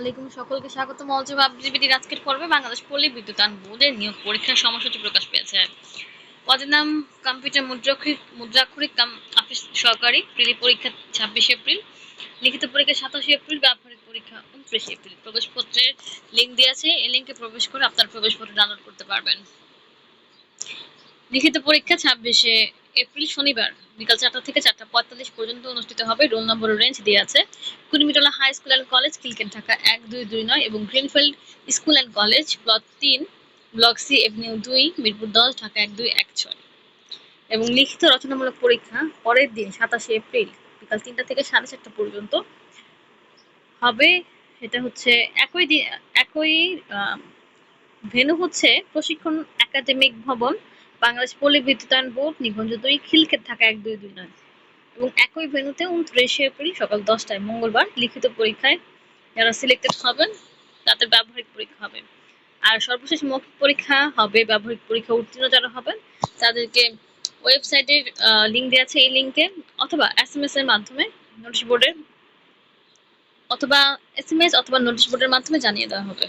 আলাইকুম সকলকে স্বাগত আজকের পর্বে বাংলাদেশ পল্লী বোর্ডের নিয়োগ পরীক্ষার সময়সূচি প্রকাশ পেয়েছে। পদের কম্পিউটার মুদ্রাক্ষরিক মুদ্রাক্ষরিক অফিস সহকারী প্রিলি পরীক্ষা এপ্রিল, লিখিত পরীক্ষা সাতাশে এপ্রিল, ব্যবহারিক পরীক্ষা উনত্রিশে এপ্রিল। প্রবেশপত্রের লিঙ্ক দেওয়া আছে, এই লিঙ্কে প্রবেশ করে আপনার প্রবেশপত্র ডাউনলোড করতে পারবেন। লিখিত পরীক্ষা ছাব্বিশে এপ্রিল শনিবার বিকাল চারটা থেকে চারটা পঁয়তাল্লিশ পর্যন্ত অনুষ্ঠিত হবে রোল নম্বরের রেঞ্জ দেওয়া আছে। Kurmitola high school and college Khilkhet Dhaka এক, দুই দুই, নয় এবং Greenfield school and college block তিন ব্লক সি এভিনিউ দুই, মিরপুর দশ, ঢাকা এক, দুই, এক, ছয়। এবং লিখিত রচনামূলক পরীক্ষা পরের দিন সাতাশে এপ্রিল বিকাল তিনটা থেকে সাড়ে চারটা পর্যন্ত হবে। এটা হচ্ছে একই দিন একই ভেনু হচ্ছে প্রশিক্ষণ একাডেমিক ভবন। বাংলাদেশ পল্লী বিদ্যুতায়ন বোর্ড নিবন্ধ দুই খিলক্ষেত থাকা এক দুই দুই নয়। এবং একই ভেন্যুতে উনত্রিশে এপ্রিল সকাল দশটায় মঙ্গলবার লিখিত পরীক্ষায় যারা সিলেক্টেড হবেন, তাদের ব্যবহারিক পরীক্ষা হবে। আর সর্বশেষ মৌখিক পরীক্ষা হবে, ব্যবহারিক পরীক্ষা উত্তীর্ণ যারা হবেন, তাদেরকে ওয়েবসাইটের লিঙ্ক দেওয়া আছে এই লিঙ্কে অথবা এস এম এস এর মাধ্যমে নোটিশ বোর্ডের অথবা এস এম এস অথবা নোটিশ বোর্ডের মাধ্যমে জানিয়ে দেওয়া হবে।